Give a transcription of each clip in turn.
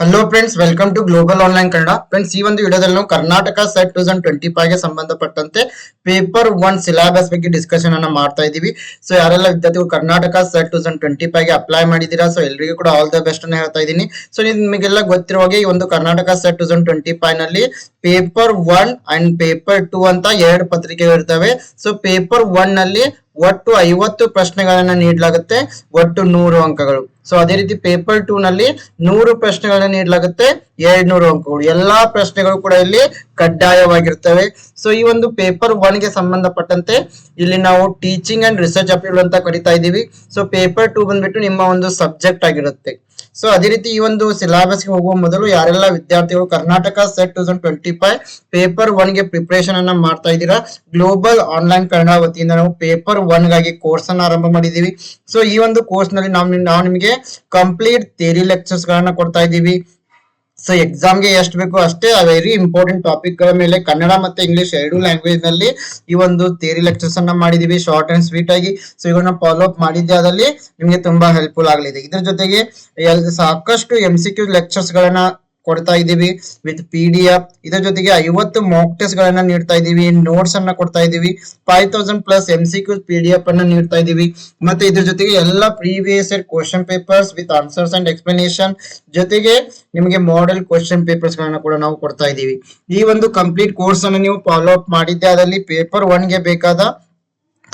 Hello friends welcome to global online Kannada friends ಈ ಒಂದು ವಿಡಿಯೋದಲ್ಲಿ ನಾವು Karnataka SET two thousand twenty ಫೈವ್ಗೆ ಸಂಬಂಧಪಟ್ಟಂತೆ ಪೇಪರ್ ಒನ್ ಸಿಲೆಬಸ್ ಬಗ್ಗೆ ಡಿಸ್ಕಷನ್ ಅನ್ನ ಮಾಡ್ತಾ ಇದೀವಿ ಸೊ ಯಾರೆಲ್ಲ ವಿದ್ಯಾರ್ಥಿಗಳು Karnataka SET two thousand twenty ಫೈವ್ಗೆ apply ಮಾಡಿದೀರಾ ಸೊ ಎಲ್ಲರಿಗೂ ಕೂಡ ಆಲ್ ದ ಬೆಸ್ಟ್ ಅನ್ನ ಹೇಳ್ತಾ ಇದ್ದೀನಿ. ಸೊ ನಿಮಗೆಲ್ಲ ಗೊತ್ತಿರುವ ಹಾಗೆ ಈ ಒಂದು Karnataka SET two thousand twenty ಫೈವ್ನಲ್ಲಿ paper one and paper two ಅಂತ ಎರಡು ಪತ್ರಿಕೆಗಳು ಇರ್ತವೆ. ಸೊ ಪೇಪರ್ ಒನ್ನಲ್ಲಿ ಒಟ್ಟು ಐವತ್ತು ಪ್ರಶ್ನೆಗಳನ್ನ ನೀಡಲಾಗುತ್ತೆ, ಒಟ್ಟು ನೂರು ಅಂಕಗಳು. ಸೊ ಅದೇ ರೀತಿ ಪೇಪರ್ ಟೂ ನಲ್ಲಿ ನೂರು ಪ್ರಶ್ನೆಗಳನ್ನ ನೀಡಲಾಗುತ್ತೆ ಎರಡ್ ನೂರು ಅಂಕಗಳು. ಎಲ್ಲಾ ಪ್ರಶ್ನೆಗಳು ಕೂಡ ಇಲ್ಲಿ ಕಡ್ಡಾಯವಾಗಿರ್ತವೆ. ಸೊ ಈ ಒಂದು ಪೇಪರ್ ಒನ್ಗೆ ಸಂಬಂಧಪಟ್ಟಂತೆ ಇಲ್ಲಿ ನಾವು ಟೀಚಿಂಗ್ ಅಂಡ್ ರಿಸರ್ಚ್ ಅಪೀಲ್ ಅಂತ ಕರಿತಾ ಇದೀವಿ ಸೊ ಪೇಪರ್ ಟೂ ಬಂದ್ಬಿಟ್ಟು ನಿಮ್ಮ ಒಂದು ಸಬ್ಜೆಕ್ಟ್ ಆಗಿರುತ್ತೆ. ಸೊ ಅದೇ ರೀತಿ ಈ ಒಂದು ಸಿಲಾಬಸ್ಗೆ ಹೋಗುವ ಮೊದಲು ಯಾರೆಲ್ಲ ವಿದ್ಯಾರ್ಥಿಗಳು Karnataka SET two thousand twenty five paper ಒನ್ಗೆ preparation ಅನ್ನ ಮಾಡ್ತಾ ಇದ್ದೀರಾ? ಗ್ಲೋಬಲ್ ಆನ್ಲೈನ್ ಕನ್ನಡ ವತಿಯಿಂದ ನಾವು ಪೇಪರ್ ಒನ್ಗಾಗಿ ಕೋರ್ಸ್ ಅನ್ನ ಆರಂಭ ಮಾಡಿದೀವಿ ಸೊ ಈ ಒಂದು ಕೋರ್ಸ್ನಲ್ಲಿ ನಾವು ನಾವು ನಿಮಗೆ ಕಂಪ್ಲೀಟ್ ಥಿಯರಿ ಲೆಕ್ಚರ್ಸ್ ಗಳನ್ನ ಕೊಡ್ತಾ ಇದ್ದೀವಿ. ಸೊ ಎಕ್ಸಾಮ್ಗೆ ಎಷ್ಟು ಬೇಕು ಅಷ್ಟೇ ವೆರಿ ಇಂಪಾರ್ಟೆಂಟ್ ಟಾಪಿಕ್ಗಳ ಮೇಲೆ ಕನ್ನಡ ಮತ್ತೆ ಇಂಗ್ಲಿಷ್ ಎರಡು ಲ್ಯಾಂಗ್ವೇಜ್ನಲ್ಲಿ ಈ ಒಂದು ಥಿಯರಿ ಲೆಕ್ಚರ್ಸ್ ಅನ್ನ ಮಾಡಿದೀವಿ ಶಾರ್ಟ್ ಅಂಡ್ ಸ್ವೀಟ್ ಆಗಿ. ಸೊ ಇವನ್ನ ಫಾಲೋ ಅಪ್ ಮಾಡಿದ್ದೆ ಅದಲ್ಲಿ ನಿಮ್ಗೆ ತುಂಬಾ ಹೆಲ್ಪ್ಫುಲ್ ಆಗಲಿದೆ. ಇದ್ರ ಜೊತೆಗೆ ಸಾಕಷ್ಟು ಎಂ ಸಿ ಕ್ಯೂ ಲೆಕ್ಚರ್ಸ್ ಗಳನ್ನ ಕೊಡ್ತಾ ಇದ್ದೀವಿ ವಿತ್ ಪಿ ಡಿ ಎಫ್ ಇದರ ಜೊತೆಗೆ ಐವತ್ತು ಮಾಕ್ ಟೆಸ್ಟ್ ಗಳನ್ನ ನೀಡ್ತಾ ಇದ್ದೀವಿ ನೋಟ್ಸ್ ಅನ್ನ ಕೊಡ್ತಾ ಇದ್ದೀವಿ five thousand plus M C Q P D F ಅನ್ನ ನೀಡ್ತಾ ಇದ್ದೀವಿ. ಮತ್ತೆ ಇದ್ರ ಜೊತೆಗೆ ಎಲ್ಲ previous year question papers with answers and explanation ಜೊತೆಗೆ ನಿಮಗೆ ಮಾಡೆಲ್ ಕ್ವಶನ್ ಪೇಪರ್ಸ್ ಗಳನ್ನ ಕೂಡ ನಾವು ಕೊಡ್ತಾ ಇದ್ದೀವಿ. ಈ ಒಂದು ಕಂಪ್ಲೀಟ್ ಕೋರ್ಸ್ ಅನ್ನು ನೀವು ಫಾಲೋ ಅಪ್ ಮಾಡಿದ್ದೆ, ಅದರಲ್ಲಿ ಪೇಪರ್ ಒನ್ಗೆ ಬೇಕಾದ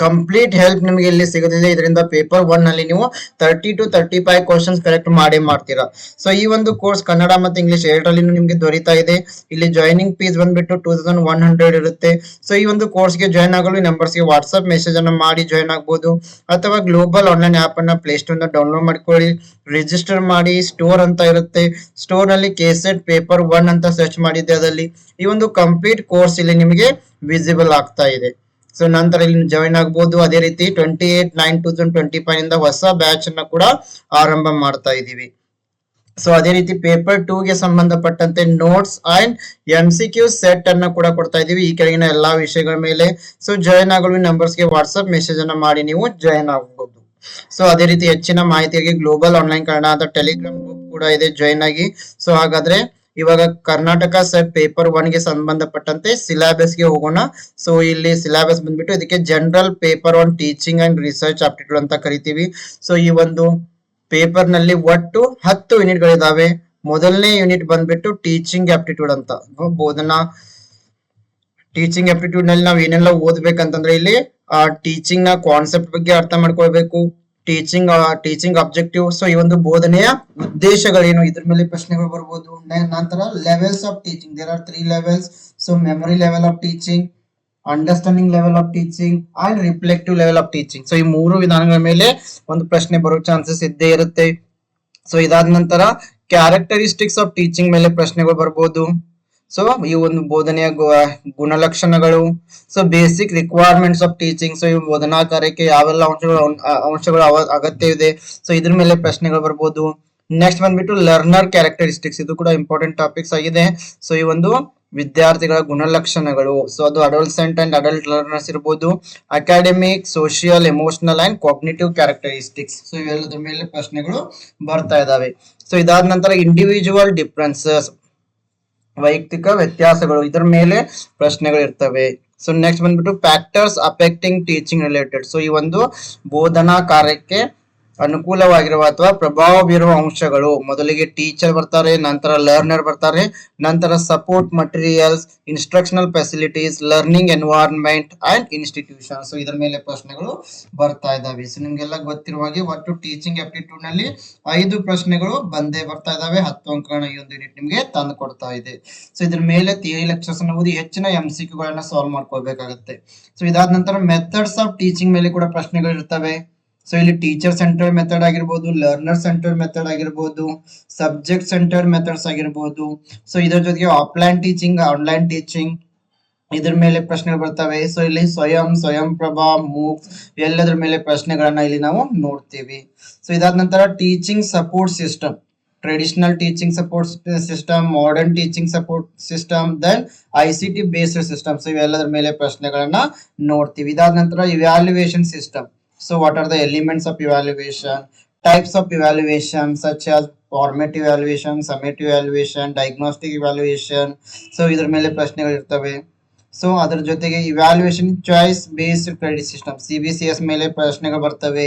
ಕಂಪ್ಲೀಟ್ ಹೆಲ್ಪ್ ನಿಮಗೆ ಇಲ್ಲಿ ಸಿಗುತ್ತಿದೆ ಇದರಿಂದ ಪೇಪರ್ ಒನ್ನಲ್ಲಿ ನೀವು thirty two thirty five questions correct ಮಾಡೇ ಮಾಡ್ತೀರಾ. ಸೊ ಈ ಒಂದು ಕೋರ್ಸ್ ಕನ್ನಡ ಮತ್ತು ಇಂಗ್ಲಿಷ್ ಎರಡರಲ್ಲಿ ನಿಮಗೆ ದೊರೀತಾ ಇದೆ. ಇಲ್ಲಿ ಜಾಯ್ನಿಂಗ್ ಫೀಸ್ ಬಂದ್ಬಿಟ್ಟು ಟೂ ತೌಸಂಡ್ ಒನ್ ಹಂಡ್ರೆಡ್ ಇರುತ್ತೆ. ಸೊ ಈ ಒಂದು ಕೋರ್ಸ್ಗೆ ಜಾಯ್ನ್ ಆಗಲು ನಂಬರ್ಸ್ಗೆ ವಾಟ್ಸ್ಆಪ್ ಮೆಸೇಜ್ ಅನ್ನು ಮಾಡಿ ಜಾಯ್ನ್ ಆಗ್ಬೋದು. ಅಥವಾ ಗ್ಲೋಬಲ್ ಆನ್ಲೈನ್ ಆಪ್ ಅನ್ನ ಪ್ಲೇಸ್ಟೋರ್ನ ಡೌನ್ಲೋಡ್ ಮಾಡ್ಕೊಳ್ಳಿ. ರಿಜಿಸ್ಟರ್ ಮಾಡಿ ಸ್ಟೋರ್ ಅಂತ ಇರುತ್ತೆ. ಸ್ಟೋರ್ನಲ್ಲಿ ಕೇಸೆಟ್ ಪೇಪರ್ ಒನ್ ಅಂತ ಸರ್ಚ್ ಮಾಡಿದ್ದೆ ಅದರಲ್ಲಿ. ಈ ಒಂದು ಕಂಪ್ಲೀಟ್ ಕೋರ್ಸ್ ಇಲ್ಲಿ ನಿಮಗೆ ವಿಸಿಬಲ್ ಆಗ್ತಾ ಇದೆ. ಸೊ ನಂತರ ಇಲ್ಲಿ ಜಾಯಿನ್ ಆಗ್ಬೋದು. ಅದೇ ರೀತಿ twenty eight nine two thousand twenty five ಇಂದ ಹೊಸ ಬ್ಯಾಚ್ ಅನ್ನ ಕೂಡ ಆರಂಭ ಮಾಡ್ತಾ ಇದೀವಿ ಸೊ ಅದೇ ರೀತಿ ಪೇಪರ್ ಟೂ ಗೆ ಸಂಬಂಧಪಟ್ಟಂತೆ notes and M C Q set ಅನ್ನ ಕೂಡ ಕೊಡ್ತಾ ಇದೀವಿ ಈ ಕೆಳಗಿನ ಎಲ್ಲಾ ವಿಷಯಗಳ ಮೇಲೆ. ಸೊ ಜಾಯಿನ್ ಆಗಲು ನಂಬರ್ಸ್ಗೆ ವಾಟ್ಸ್ಆಪ್ ಮೆಸೇಜ್ ಅನ್ನ ಮಾಡಿ ನೀವು ಜಾಯಿನ್ ಆಗಬಹುದು ಸೊ ಅದೇ ರೀತಿ ಹೆಚ್ಚಿನ ಮಾಹಿತಿಯಾಗಿ ಗ್ಲೋಬಲ್ ಆನ್ಲೈನ್ ಕನ್ನಡ ಅಂತ ಟೆಲಿಗ್ರಾಮ್ ಗ್ರೂಪ್ ಕೂಡ ಇದೆ. ಜಾಯಿನ್ ಆಗಿ. ಸೊ ಹಾಗಾದ್ರೆ ಇವಾಗ ಕರ್ನಾಟಕ ಸೆಟ್ ಪೇಪರ್ ಒನ್ಗೆ ಸಂಬಂಧಪಟ್ಟಂತೆ ಸಿಲಾಬಸ್ಗೆ ಹೋಗೋಣ. ಸೊ ಇಲ್ಲಿ ಸಿಲೆಬಸ್ ಬಂದ್ಬಿಟ್ಟು ಇದಕ್ಕೆ general paper one teaching and research aptitude ಅಂತ ಕರಿತೀವಿ. ಸೊ ಈ ಒಂದು ಪೇಪರ್ನಲ್ಲಿ ಒಟ್ಟು ಹತ್ತು ಯೂನಿಟ್ ಗಳಿದಾವೆ. ಮೊದಲನೇ ಯೂನಿಟ್ ಬಂದ್ಬಿಟ್ಟು ಟೀಚಿಂಗ್ ಆಪ್ಟಿಟ್ಯೂಡ್ ಅಂತ. ಬೋಧನಾ ಟೀಚಿಂಗ್ ಆಪ್ಟಿಟ್ಯೂಡ್ನಲ್ಲಿ ನಾವು ಏನೆಲ್ಲ ಓದ್ಬೇಕಂತಂದ್ರೆ ಇಲ್ಲಿ, ಆ ಟೀಚಿಂಗ್ನ ಕಾನ್ಸೆಪ್ಟ್ ಬಗ್ಗೆ ಅರ್ಥ ಮಾಡ್ಕೊಳ್ಬೇಕು. ಟೀಚಿಂಗ್ ಟೀಚಿಂಗ್ ಅಬ್ಜೆಕ್ಟಿವ್ ಸೊ ಈ ಒಂದು ಬೋಧನೆಯ ಉದ್ದೇಶಗಳೇನು? ಇದ್ರ ಮೇಲೆ ಪ್ರಶ್ನೆಗಳು ಬರ್ಬೋದು. ನಂತರ levels of teaching there are three levels so memory level of teaching understanding level of teaching and reflective level of teaching so ಈ ಮೂರು ವಿಧಾನಗಳ ಮೇಲೆ ಒಂದು ಪ್ರಶ್ನೆ ಬರೋ ಚಾನ್ಸಸ್ ಇದ್ದೇ ಇರುತ್ತೆ. ಸೊ ಇದಾದ ನಂತರ ಕ್ಯಾರೆಕ್ಟರಿಸ್ಟಿಕ್ಸ್ ಆಫ್ ಟೀಚಿಂಗ್ ಮೇಲೆ ಪ್ರಶ್ನೆಗಳು ಬರ್ಬೋದು. ಸೊ ಈ ಒಂದು ಬೋಧನೆಯ ಗುಣಲಕ್ಷಣಗಳು so basic requirements of teaching so ಈ ಬೋಧನಾ ಕಾರ್ಯಕ್ಕೆ ಯಾವೆಲ್ಲ ಅಂಶಗಳು ಅಂಶಗಳು ಅಗತ್ಯ ಇದೆ ಸೊ ಇದ್ರ ಮೇಲೆ ಪ್ರಶ್ನೆಗಳು ಬರ್ಬೋದು. ನೆಕ್ಸ್ಟ್ ಬಂದ್ಬಿಟ್ಟು ಲರ್ನರ್ ಕ್ಯಾರೆಕ್ಟರಿಸ್ಟಿಕ್ಸ್ ಇದು ಕೂಡ ಇಂಪಾರ್ಟೆಂಟ್ ಟಾಪಿಕ್ಸ್ ಆಗಿದೆ. ಸೊ ಈ ಒಂದು ವಿದ್ಯಾರ್ಥಿಗಳ ಗುಣಲಕ್ಷಣಗಳು ಸೊ ಅದು ಅಡಲ್ಸೆಂಟ್ ಅಂಡ್ ಅಡಲ್ಟ್ ಲರ್ನರ್ಸ್ ಇರ್ಬೋದು. Academic social emotional and cognitive characteristics so ಇವೆಲ್ಲದ್ರ ಮೇಲೆ ಪ್ರಶ್ನೆಗಳು ಬರ್ತಾ ಇದಾವೆ. ಸೊ ಇದಾದ ನಂತರ ಇಂಡಿವಿಜುವಲ್ ಡಿಫ್ರೆನ್ಸಸ್ ವೈಯಕ್ತಿಕ ವ್ಯತ್ಯಾಸಗಳು ಇದರ ಮೇಲೆ ಪ್ರಶ್ನೆಗಳು ಇರ್ತವೆ. ಸೊ ನೆಕ್ಸ್ಟ್ ಬಂದ್ಬಿಟ್ಟು factors affecting teaching related so ಈ ಒಂದು ಬೋಧನಾ ಕಾರ್ಯಕ್ಕೆ ಅನುಕೂಲವಾಗಿರುವ ಅಥವಾ ಪ್ರಭಾವ ಬೀರುವ ಅಂಶಗಳು. ಮೊದಲಿಗೆ ಟೀಚರ್ ಬರ್ತಾರೆ, ನಂತರ ಲರ್ನರ್ ಬರ್ತಾರೆ, ನಂತರ support materials instructional facilities learning environment and institution so ಇದರ ಮೇಲೆ ಪ್ರಶ್ನೆಗಳು ಬರ್ತಾ ಇದಾವೆ ಸೊ ನಿಮ್ಗೆಲ್ಲ ಗೊತ್ತಿರುವ ಹಾಗೆ ಒಟ್ಟು ಟೀಚಿಂಗ್ ಆಪ್ಟಿಟ್ಯೂಡ್ನಲ್ಲಿ ಐದು ಪ್ರಶ್ನೆಗಳು ಬಂದೇ ಬರ್ತಾ ಇದಾವೆ ಹತ್ತು ಅಂಕಗಳನ್ನ ಈ ಒಂದು ಯೂನಿಟ್ ನಿಮಗೆ ತಂದು ಕೊಡ್ತಾ ಇದೆ. ಸೊ ಇದ್ರ ಮೇಲೆ ಥಿಯರಿ ಲೆಕ್ಚರ್ಸ್ ಅನ್ನೋದು ಹೆಚ್ಚಿನ ಎಂ ಸಿ ಗಳನ್ನ ಸಾಲ್ವ್ ಮಾಡ್ಕೋಬೇಕಾಗುತ್ತೆ ಸೊ ಇದಾದ ನಂತರ ಮೆಥಡ್ಸ್ ಆಫ್ ಟೀಚಿಂಗ್ ಮೇಲೆ ಕೂಡ ಪ್ರಶ್ನೆಗಳು ಇರ್ತವೆ ಸೊ ಇಲ್ಲಿ ಟೀಚರ್ ಸೆಂಟರ್ ಮೆಥಡ್ ಆಗಿರ್ಬೋದು ಲರ್ನರ್ ಸೆಂಟರ್ ಮೆಥಡ್ ಆಗಿರ್ಬೋದು ಸಬ್ಜೆಕ್ಟ್ ಸೆಂಟರ್ ಮೆಥಡ್ಸ್ ಆಗಿರ್ಬೋದು. ಸೊ ಇದರ ಜೊತೆಗೆ ಆಫ್ಲೈನ್ ಟೀಚಿಂಗ್ ಆನ್ಲೈನ್ ಟೀಚಿಂಗ್ ಇದ್ರ ಮೇಲೆ ಪ್ರಶ್ನೆಗಳು ಬರ್ತವೆ. ಸೊ ಇಲ್ಲಿ ಸ್ವಯಂ ಸ್ವಯಂ ಪ್ರಭಾ, ಮೂಕ್, ಎಲ್ಲದರ ಮೇಲೆ ಪ್ರಶ್ನೆಗಳನ್ನ ಇಲ್ಲಿ ನಾವು ನೋಡ್ತೀವಿ. ಸೊ ಇದಾದ ನಂತರ teaching support system traditional teaching support system modern teaching support system then I C T based system so ಇವೆಲ್ಲದರ ಮೇಲೆ ಪ್ರಶ್ನೆಗಳನ್ನ ನೋಡ್ತೀವಿ. ಇದಾದ ನಂತರ evaluation system so what are the elements of evaluation? Types of evaluation such as formative evaluation summative evaluation diagnostic evaluation so ಇದ್ರ ಮೇಲೆ ಪ್ರಶ್ನೆಗಳು ಇರ್ತವೆ. ಸೊ ಅದ್ರ ಜೊತೆಗೆ evaluation choice based credit system C B C S ಮೇಲೆ ಪ್ರಶ್ನೆಗಳು ಬರ್ತವೆ.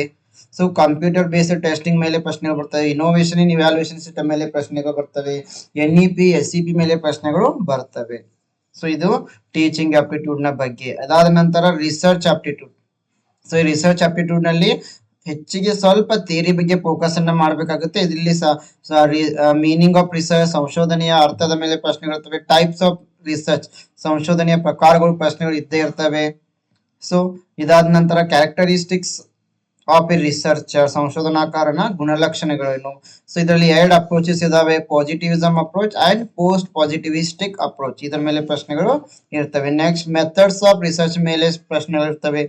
So computer based testing ಮೇಲೆ ಪ್ರಶ್ನೆಗಳು ಬರ್ತವೆ. ಇನೋವೇಷನ್ ಇನ್ ಇವ್ಯಾಲ್ಯೂಯೇಷನ್ ಸಿಸ್ಟಮ್ ಮೇಲೆ ಪ್ರಶ್ನೆಗಳು ಬರ್ತವೆ. N E P S C P ಮೇಲೆ ಪ್ರಶ್ನೆಗಳು ಬರ್ತವೆ. ಸೊ ಇದು ಟೀಚಿಂಗ್ ಆಪ್ಟಿಟ್ಯೂಡ್ನ ಬಗ್ಗೆ. ಅದಾದ ನಂತರ ರಿಸರ್ಚ್ ಆಪ್ಟಿಟ್ಯೂಡ್ ಸೊ ಈ ರಿಸರ್ಚ್ ಆಪ್ಟಿಟ್ಯೂಡ್ನಲ್ಲಿ ಹೆಚ್ಚಿಗೆ ಸ್ವಲ್ಪ ಥಿಯರಿ ಬಗ್ಗೆ ಫೋಕಸ್ ಅನ್ನ ಮಾಡಬೇಕಾಗುತ್ತೆ. ಇದರಲ್ಲಿ ಮೀನಿಂಗ್ ಆಫ್ ರಿಸರ್ಚ್ ಸಂಶೋಧನೆಯ ಅರ್ಥದ ಮೇಲೆ ಪ್ರಶ್ನೆಗಳು ಇರ್ತವೆ. ಟೈಪ್ಸ್ ಆಫ್ ರಿಸರ್ಚ್ ಸಂಶೋಧನೆಯ ಪ್ರಕಾರಗಳು ಪ್ರಶ್ನೆಗಳು ಇದ್ದೇ ಇರ್ತವೆ. ಸೊ ಇದಾದ ನಂತರ ಕ್ಯಾರೆಕ್ಟರಿಸ್ಟಿಕ್ಸ್ ಆಫ್ ರಿಸರ್ಚ್ ಸಂಶೋಧನಾಕಾರನ ಗುಣಲಕ್ಷಣಗಳೇನು ಸೊ ಇದರಲ್ಲಿ ಎರಡು ಅಪ್ರೋಚಸ್ ಇದಾವೆ positivism approach and post positivistic approach ಇದರ ಮೇಲೆ ಪ್ರಶ್ನೆಗಳು ಇರ್ತವೆ. ನೆಕ್ಸ್ಟ್ ಮೆಥಡ್ಸ್ ಆಫ್ ರಿಸರ್ಚ್ ಮೇಲೆ ಪ್ರಶ್ನೆಗಳು ಇರ್ತವೆ.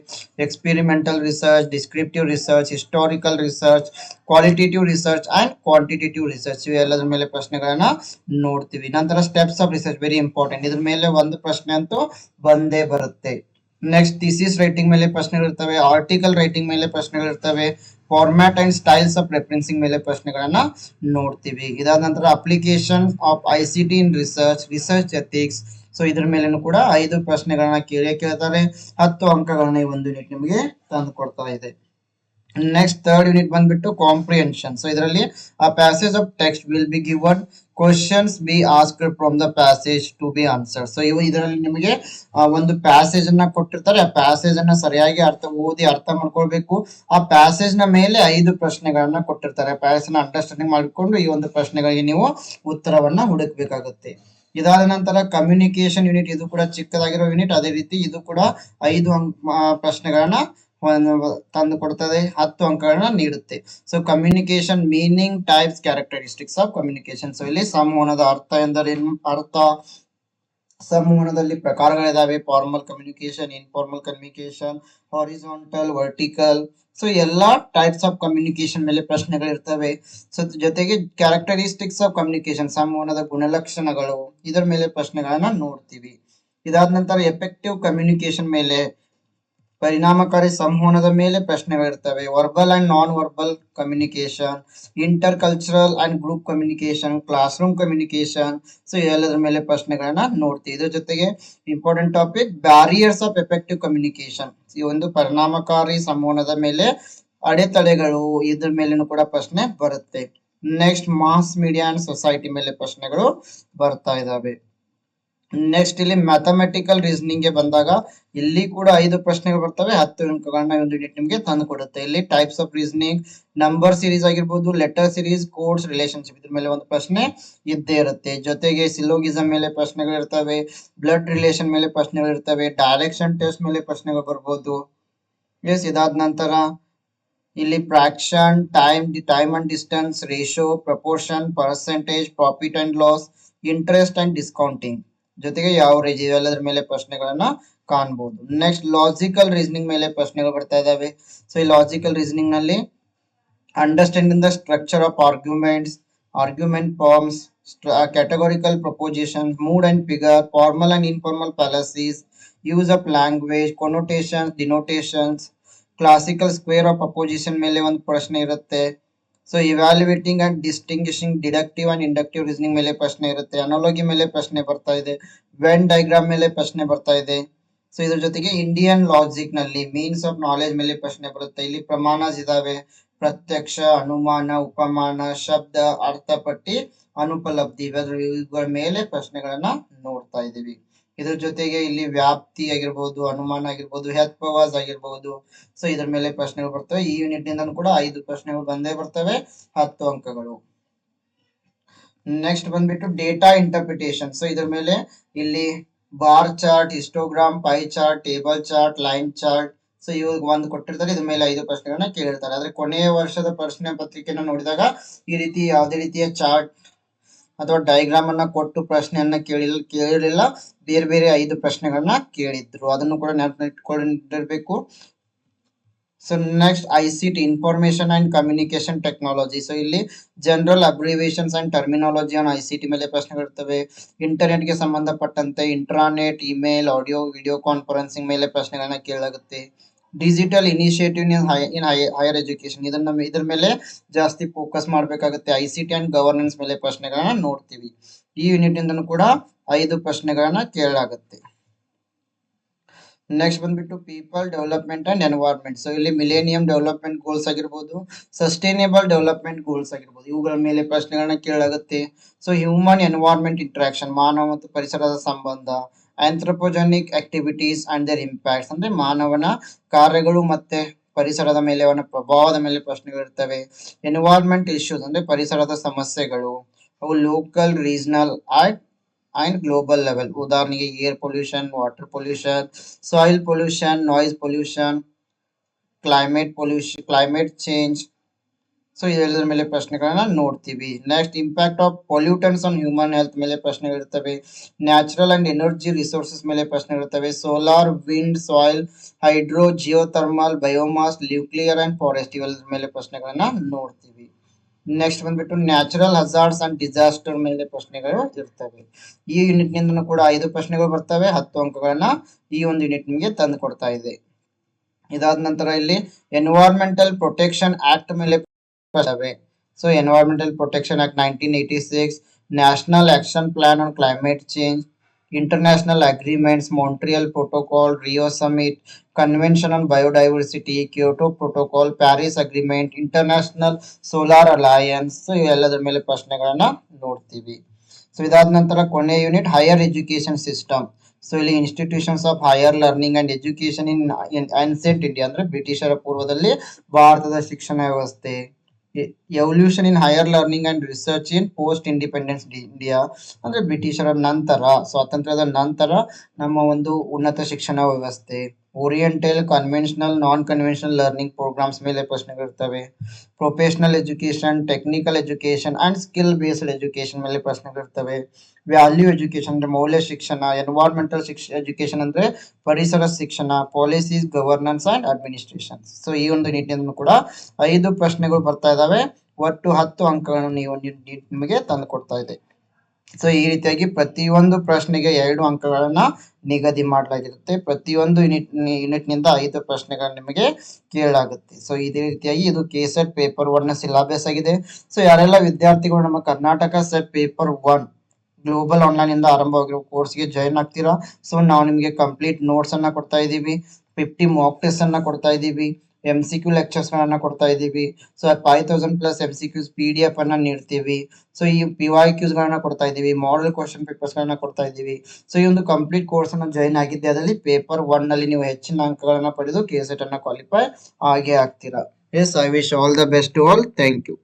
Experimental research descriptive research historical research qualitative research and quantitative research ಇವೆಲ್ಲದ್ರ ಮೇಲೆ ಪ್ರಶ್ನೆಗಳನ್ನ ನೋಡ್ತೀವಿ. ನಂತರ steps of research very important ಇದ್ರ ಮೇಲೆ ಒಂದು ಪ್ರಶ್ನೆ ಅಂತೂ ಬಂದೇ ಬರುತ್ತೆ. ನೆಕ್ಸ್ಟ್ ಥಿಸಿಸ್ ರೈಟಿಂಗ್ ಮೇಲೆ ಪ್ರಶ್ನೆಗಳು ಇರ್ತವೆ ಆರ್ಟಿಕಲ್ ರೈಟಿಂಗ್ ಮೇಲೆ ಪ್ರಶ್ನೆಗಳು ಇರ್ತವೆ format and styles of referencing ಮೇಲೆ ಪ್ರಶ್ನೆಗಳನ್ನ ನೋಡ್ತೀವಿ. ಇದಾದ ನಂತರ application of I C T in research research ethics so ಇದ್ರ ಮೇಲೂ ಕೂಡ ಐದು ಪ್ರಶ್ನೆಗಳನ್ನ ಕೇಳಿ ಕೇಳ್ತಾರೆ. ಹತ್ತು ಅಂಕಗಳನ್ನ ಈ ಒಂದು ಯೂನಿಟ್ ನಿಮಗೆ ತಂದು ಕೊಡ್ತಾ ಇದೆ. ನೆಕ್ಸ್ಟ್ ಥರ್ಡ್ ಯೂನಿಟ್ ಬಂದ್ಬಿಟ್ಟು ಕಾಂಪ್ರಿಹೆನ್ಷನ್ ಸೊ ಇದರಲ್ಲಿ a passage of text will be given questions be asked from the passage to be answer so ಇವು ಇದರಲ್ಲಿ ನಿಮಗೆ ಒಂದು ಪ್ಯಾಸೇಜ್ ಅನ್ನ ಕೊಟ್ಟಿರ್ತಾರೆ. ಆ ಪ್ಯಾಸೇಜ್ ಅನ್ನ ಸರಿಯಾಗಿ ಅರ್ಥ, ಓದಿ ಅರ್ಥ ಮಾಡ್ಕೊಳ್ಬೇಕು. ಆ ಪ್ಯಾಸೇಜ್ನ ಮೇಲೆ ಐದು ಪ್ರಶ್ನೆಗಳನ್ನ ಕೊಟ್ಟಿರ್ತಾರೆ. ಪ್ಯಾಸೇಜ್ನ ಅಂಡರ್ಸ್ಟ್ಯಾಂಡಿಂಗ್ ಮಾಡಿಕೊಂಡು ಈ ಒಂದು ಪ್ರಶ್ನೆಗಳಿಗೆ ನೀವು ಉತ್ತರವನ್ನ ಹುಡುಕ್ಬೇಕಾಗುತ್ತೆ. ಇದಾದ ನಂತರ ಕಮ್ಯುನಿಕೇಶನ್ ಯೂನಿಟ್ ಇದು ಕೂಡ ಚಿಕ್ಕದಾಗಿರೋ ಯೂನಿಟ್ ಅದೇ ರೀತಿ ಇದು ಕೂಡ ಐದು ಪ್ರಶ್ನೆಗಳನ್ನ ತಂದು ಕೊಡ್ತದೆ, ಹತ್ತು ಅಂಕಗಳನ್ನ ನೀಡುತ್ತೆ. So communication meaning types characteristics of communication so ಇಲ್ಲಿ ಸಂವಹನದ ಅರ್ಥ ಎಂದರೆ ಅರ್ಥ. ಸಂವಹನದಲ್ಲಿ ಪ್ರಕಾರಗಳಿದಾವೆ. Formal communication informal communication horizontal vertical so ಎಲ್ಲಾ ಟೈಪ್ಸ್ ಆಫ್ ಕಮ್ಯುನಿಕೇಶನ್ ಮೇಲೆ ಪ್ರಶ್ನೆಗಳು ಇರ್ತವೆ ಸೊ ಜೊತೆಗೆ ಕ್ಯಾರೆಕ್ಟರಿಸ್ಟಿಕ್ಸ್ ಆಫ್ ಕಮ್ಯುನಿಕೇಶನ್ ಸಂವಹನದ ಗುಣಲಕ್ಷಣಗಳು. ಇದರ ಮೇಲೆ ಪ್ರಶ್ನೆಗಳನ್ನ ನೋಡ್ತೀವಿ. ಇದಾದ ನಂತರ ಎಫೆಕ್ಟಿವ್ ಕಮ್ಯುನಿಕೇಶನ್ ಮೇಲೆ ಪರಿಣಾಮಕಾರಿ ಸಂವಹನದ ಮೇಲೆ ಪ್ರಶ್ನೆಗಳಿರ್ತವೆ. Verbal and non verbal communication intercultural and group communication classroom communication so ಎಲ್ಲದರ ಮೇಲೆ ಪ್ರಶ್ನೆಗಳನ್ನ ನೋಡ್ತೀವಿ. ಇದ್ರ ಜೊತೆಗೆ important topic barriers of effective communication ಈ ಒಂದು ಪರಿಣಾಮಕಾರಿ ಸಂವಹನದ ಮೇಲೆ ಅಡೆತಡೆಗಳು, ಇದ್ರ ಮೇಲೂ ಕೂಡ ಪ್ರಶ್ನೆ ಬರುತ್ತೆ. Next mass media and society ಮೇಲೆ ಪ್ರಶ್ನೆಗಳು ಬರ್ತಾ ಇದಾವೆ. ನೆಕ್ಸ್ಟ್ ಇಲ್ಲಿ ಮ್ಯಾಥಮೆಟಿಕಲ್ ರೀಸನಿಂಗ್ಗೆ ಬಂದಾಗ ಇಲ್ಲಿ ಕೂಡ ಐದು ಪ್ರಶ್ನೆಗಳು ಬರ್ತವೆ. ಹತ್ತು ಅಂಕಗಳನ್ನ ಒಂದು ಯೂನಿಟ್ ನಿಮಗೆ ತಂದು ಕೊಡುತ್ತೆ. ಇಲ್ಲಿ types of reasoning number series ಆಗಿರ್ಬೋದು ಲೆಟರ್ ಸೀರೀಸ್ ಕೋಡ್ಸ್ ರಿಲೇಶನ್ಶಿಪ್ ಇದ್ರ ಮೇಲೆ ಒಂದು ಪ್ರಶ್ನೆ ಇದ್ದೇ ಇರುತ್ತೆ. ಜೊತೆಗೆ ಸಿಲೋಗಿಸಮ್ ಮೇಲೆ ಪ್ರಶ್ನೆಗಳು ಇರ್ತವೆ ಬ್ಲಡ್ ರಿಲೇಶನ್ ಮೇಲೆ ಪ್ರಶ್ನೆಗಳು ಇರ್ತವೆ ಡೈರೆಕ್ಷನ್ ಟೆಸ್ಟ್ ಮೇಲೆ ಪ್ರಶ್ನೆಗಳು ಬರ್ಬೋದು. ಎಸ್ ಇದಾದ ನಂತರ ಇಲ್ಲಿ fraction time time and distance ratio proportion percentage profit and loss interest and discounting ಜೊತೆಗೆ ಯಾವ ರೀಜಿ ಇವೆಲ್ಲದರ ಮೇಲೆ ಪ್ರಶ್ನೆಗಳನ್ನ ಕಾಣಬಹುದು ನೆಕ್ಸ್ಟ್ ಲಾಜಿಕಲ್ ರೀಸನಿಂಗ್ ಮೇಲೆ ಪ್ರಶ್ನೆಗಳು ಬರ್ತಾ ಇದಾವೆ. ಸೊ ಈ logical ರೀಸನಿಂಗ್ನಲ್ಲಿ understanding the structure of arguments argument forms categorical proposition mood and figure formal and informal fallacies use of language connotation denotations classical square of opposition ಮೇಲೆ ಒಂದು ಪ್ರಶ್ನೆ ಇರುತ್ತೆ. So evaluating and distinguishing deductive and inductive reasoning ಮೇಲೆ ಪ್ರಶ್ನೆ ಇರುತ್ತೆ. Analogy ಮೇಲೆ ಪ್ರಶ್ನೆ ಬರ್ತಾ ಇದೆ. ವೆನ್ ಡೈಗ್ರಾಮ್ ಮೇಲೆ ಪ್ರಶ್ನೆ ಬರ್ತಾ ಇದೆ. ಸೊ ಇದ್ರ ಜೊತೆಗೆ ಇಂಡಿಯನ್ ಲಾಜಿಕ್ನಲ್ಲಿ ಮೀನ್ಸ್ ಆಫ್ ನಾಲೆಜ್ ಮೇಲೆ ಪ್ರಶ್ನೆ ಬರುತ್ತೆ. ಇಲ್ಲಿ ಪ್ರಮಾಣಸ್ ಇದಾವೆ. ಪ್ರತ್ಯಕ್ಷ, ಅನುಮಾನ, ಉಪಮಾನ, ಶಬ್ದ, ಅರ್ಥಪಟ್ಟಿ, ಅನುಪಲಬ್ಧಿ ಇವುಗಳ ಮೇಲೆ ಪ್ರಶ್ನೆಗಳನ್ನ ನೋಡ್ತಾ ಇದೀವಿ. ಇದ್ರ ಜೊತೆಗೆ ಇಲ್ಲಿ ವ್ಯಾಪ್ತಿ ಆಗಿರ್ಬೋದು, ಅನುಮಾನ ಆಗಿರ್ಬೋದು ಹೆತ್ಪವಾಸ್ ಆಗಿರ್ಬೋದು. ಸೊ ಇದ್ರ ಮೇಲೆ ಪ್ರಶ್ನೆಗಳು ಬರ್ತವೆ. ಈ ಯೂನಿಟ್ನಿಂದ ಕೂಡ ಐದು ಪ್ರಶ್ನೆಗಳು ಬಂದೇ ಬರ್ತವೆ. ಹತ್ತು ಅಂಕಗಳು. ನೆಕ್ಸ್ಟ್ ಬಂದ್ಬಿಟ್ಟು ಡೇಟಾ ಇಂಟರ್ಪ್ರಿಟೇಷನ್ ಸೊ ಇದ್ರ ಮೇಲೆ ಇಲ್ಲಿ bar chart histogram pie chart table chart line chart so ಇವಾಗ ಒಂದು ಕೊಟ್ಟಿರ್ತಾರೆ. ಇದ್ರ ಮೇಲೆ ಐದು ಪ್ರಶ್ನೆಗಳನ್ನ ಕೇಳಿರ್ತಾರೆ. ಆದ್ರೆ ಕೊನೆಯ ವರ್ಷದ ಪ್ರಶ್ನೆ ಪತ್ರಿಕೆನ ನೋಡಿದಾಗ ಈ ರೀತಿ ಯಾವುದೇ ರೀತಿಯ ಚಾರ್ಟ್ ಅಥವಾ ಡೈಗ್ರಾಮ್ ಅನ್ನ ಕೊಟ್ಟು ಪ್ರಶ್ನೆಯನ್ನ ಕೇಳಿಲ್ಲ. ಕೇಳಿರಲಿಲ್ಲ ಬೇರೆ ಬೇರೆ ಐದು ಪ್ರಶ್ನೆಗಳನ್ನ ಕೇಳಿದ್ರು. ಅದನ್ನು ಕೂಡ ನೆನಪಿಟ್ಕೊಂಡಿರ್ಬೇಕು. So next I C T information and communication technology so ಇಲ್ಲಿ general abbreviations and terminology on I C T ಮೇಲೆ ಪ್ರಶ್ನೆಗಳಿರ್ತವೆ. ಇಂಟರ್ನೆಟ್ಗೆ ಸಂಬಂಧಪಟ್ಟಂತೆ intranet email audio video conferencing ಮೇಲೆ ಪ್ರಶ್ನೆಗಳನ್ನ ಕೇಳಲಾಗುತ್ತೆ. Digital initiative in in higher education ಇದನ್ನ ಇದ್ರ ಮೇಲೆ ಜಾಸ್ತಿ ಫೋಕಸ್ ಮಾಡಬೇಕಾಗುತ್ತೆ I C T and governance ಮೇಲೆ ಪ್ರಶ್ನೆಗಳನ್ನ ನೋಡ್ತೀವಿ. ಈ ಯೂನಿಟ್ ಇಂದನೂ ಕೂಡ ಐದು ಪ್ರಶ್ನೆಗಳನ್ನ ಕೇಳಲಾಗುತ್ತೆ. ನೆಕ್ಸ್ಟ್ ಬಂದ್ಬಿಟ್ಟು people development and environment so ಇಲ್ಲಿ ಮಿಲೇನಿಯಂ ಡೆವಲಪ್ಮೆಂಟ್ ಗೋಲ್ಸ್ ಆಗಿರ್ಬೋದು ಸಸ್ಟೈನೇಬಲ್ ಡೆವಲಪ್ಮೆಂಟ್ ಗೋಲ್ಸ್ ಆಗಿರ್ಬೋದು, ಇವುಗಳ ಮೇಲೆ ಪ್ರಶ್ನೆಗಳನ್ನ ಕೇಳಲಾಗುತ್ತೆ. ಸೊ ಹ್ಯೂಮನ್ ಎನ್ವೈರ್ಮೆಂಟ್ ಇಂಟ್ರಾಕ್ಷನ್ ಮಾನವ ಮತ್ತು ಪರಿಸರದ ಸಂಬಂಧ anthropogenic activities and their impacts ಅಂದ್ರೆ ಮಾನವನ ಕಾರ್ಯಗಳು ಮತ್ತೆ ಪರಿಸರದ ಮೇಲೆ, ಅವನ ಪ್ರಭಾವದ ಮೇಲೆ ಪ್ರಶ್ನೆಗಳು ಇರ್ತವೆ. ಎನ್ವೈರ್ಮೆಂಟ್ ಇಶ್ಯೂಸ್ ಅಂದ್ರೆ ಪರಿಸರದ ಸಮಸ್ಯೆಗಳು. ಅವು local regional and and global level ಉದಾಹರಣೆಗೆ air pollution water pollution soil pollution noise pollution climate pollution climate change so ಇದೆಲ್ಲದರ ಮೇಲೆ ಪ್ರಶ್ನೆಗಳನ್ನ ನೋಡ್ತೀವಿ. Next impact of pollutants on human health ಮೇಲೆ ಪ್ರಶ್ನೆಗಳಿರ್ತವೆ ನ್ಯಾಚುರಲ್ ಅಂಡ್ ಎನರ್ಜಿ ರಿಸೋರ್ಸಸ್ ಮೇಲೆ ಪ್ರಶ್ನೆಗಳಿರ್ತವೆ solar wind soil hydro geothermal biomass nuclear and forest ಇವೆಲ್ಲ ಮೇಲೆ ಪ್ರಶ್ನೆಗಳನ್ನ ನೋಡ್ತೀವಿ. ನೆಕ್ಸ್ಟ್ ಬಂದ್ಬಿಟ್ಟು ನ್ಯಾಚುರಲ್ ಹಜಾರ್ಡ್ಸ್ ಅಂಡ್ ಡಿಸಾಸ್ಟರ್ ಮೇಲೆ ಪ್ರಶ್ನೆಗಳು ಇರ್ತವೆ. ಈ ಯೂನಿಟ್ನಿಂದ ಕೂಡ ಐದು ಪ್ರಶ್ನೆಗಳು ಬರ್ತವೆ. ಹತ್ತು ಅಂಕಗಳನ್ನ ಈ ಒಂದು ಯೂನಿಟ್ ನಿಮಗೆ ತಂದು ಕೊಡ್ತಾ ಇದೆ. ಇದಾದ ನಂತರ ಇಲ್ಲಿ ಎನ್ವೈರ್ಮೆಂಟಲ್ ಪ್ರೊಟೆಕ್ಷನ್ ಆಕ್ಟ್ ಮೇಲೆ ಬರ್ತವೆ so environmental protection act nineteen eighty six national action plan on climate change international agreements Montreal protocol Rio summit convention on biodiversity Kyoto protocol Paris agreement international solar alliance ಇವೆಲ್ಲದರ ಮೇಲೆ ಪ್ರಶ್ನೆಗಳನ್ನ ನೋಡ್ತೀವಿ. So ಇದಾದ ನಂತರ ಕೊನೆ unit higher education system so ಇಲ್ಲಿ institutions of higher learning and education in ancient India ಅಂದ್ರೆ ಬ್ರಿಟಿಷರ ಪೂರ್ವದಲ್ಲಿ ಭಾರತದ ಶಿಕ್ಷಣ ವ್ಯವಸ್ಥೆ. Evolution in higher learning and research in post independence India ಅಂದ್ರೆ ಬ್ರಿಟಿಷರ ನಂತರ, ಸ್ವಾತಂತ್ರ್ಯದ ನಂತರ ನಮ್ಮ ಒಂದು ಉನ್ನತ ಶಿಕ್ಷಣ ವ್ಯವಸ್ಥೆ. Oriental conventional non conventional learning programmes ಮೇಲೆ ಪ್ರಶ್ನೆಗಳಿರ್ತವೆ professional education technical education and skill based education ಮೇಲೆ ಪ್ರಶ್ನೆಗಳಿರ್ತವೆ ವ್ಯಾಲ್ಯೂ ಎಜುಕೇಶನ್ ಅಂದ್ರೆ ಮೌಲ್ಯ ಶಿಕ್ಷಣ ಎನ್ವೈರ್ಮೆಂಟಲ್ ಶಿಕ್ಷ ಎಜುಕೇಶನ್ ಅಂದ್ರೆ ಪರಿಸರ ಶಿಕ್ಷಣ policies governance and administration so ಈ ಒಂದು ನಿಟ್ಟಿನಿಂದ ಕೂಡ ಐದು ಪ್ರಶ್ನೆಗಳು ಬರ್ತಾ ಇದಾವೆ ಒಟ್ಟು ಹತ್ತು ಅಂಕಗಳನ್ನು ನೀವು ನಿಮಗೆ ತಂದು ಕೊಡ್ತಾ ಇದೆ ಸೊ ಈ ರೀತಿಯಾಗಿ ಪ್ರತಿಯೊಂದು ಪ್ರಶ್ನೆಗೆ ಎರಡು ಅಂಕಗಳನ್ನ ನಿಗದಿ ಮಾಡಲಾಗಿರುತ್ತೆ. ಪ್ರತಿಯೊಂದು ಯೂನಿಟ್ ಯೂನಿಟ್ನಿಂದ ಐದು ಪ್ರಶ್ನೆಗಳನ್ನ ನಿಮಗೆ ಕೇಳಲಾಗುತ್ತೆ. ಸೊ ಇದೇ ರೀತಿಯಾಗಿ ಇದು K SET paper one syllabus ಆಗಿದೆ. ಸೊ ಯಾರೆಲ್ಲ ವಿದ್ಯಾರ್ಥಿಗಳು ನಮ್ಮ Karnataka SET paper one global online ಇಂದ ಆರಂಭವಾಗಿರೋ ಕೋರ್ಸ್ಗೆ ಜಾಯಿನ್ ಆಗ್ತೀರಾ? ಸೊ ನಾವು ನಿಮಗೆ ಕಂಪ್ಲೀಟ್ ನೋಟ್ಸ್ ಅನ್ನ ಕೊಡ್ತಾ ಇದ್ದೀವಿ. ಫಿಫ್ಟಿ ಮಾಕ್ ಟೆಸ್ಟ್ ಅನ್ನ ಕೊಡ್ತಾ ಇದ್ದೀವಿ. ಎಂ ಸಿ ಕ್ಯೂ ಲೆಕ್ಚರ್ಸ್ ಗಳನ್ನ ಕೊಡ್ತಾ ಇದ್ದೀವಿ. So five thousand plus M C Qs P D F ಅನ್ನ ನೀಡ್ತೀವಿ. ಸೊ ಈ ಪಿ ವೈ ಕ್ಯೂಸ್ ಗಳನ್ನ ಕೊಡ್ತಾ ಇದ್ದೀವಿ. ಮಾಡಲ್ ಕ್ವಶನ್ ಪೇಪರ್ಸ್ ಗಳನ್ನ ಕೊಡ್ತಾ ಇದ್ದೀವಿ. ಸೊ ಈ ಒಂದು ಕಂಪ್ಲೀಟ್ ಕೋರ್ಸ್ ಅನ್ನ ಜಾಯಿನ್ ಆಗಿದ್ದೆ. ಅದರಲ್ಲಿ ಪೇಪರ್ ಒನ್ನಲ್ಲಿ ನೀವು ಹೆಚ್ಚಿನ ಅಂಕಗಳನ್ನ ಪಡೆದು ಕೆ ಸೆಟ್ ಅನ್ನ ಕ್ವಾಲಿಫೈ ಆಗೇ ಆಗ್ತೀರಾ. Yes I wish all the best all thank you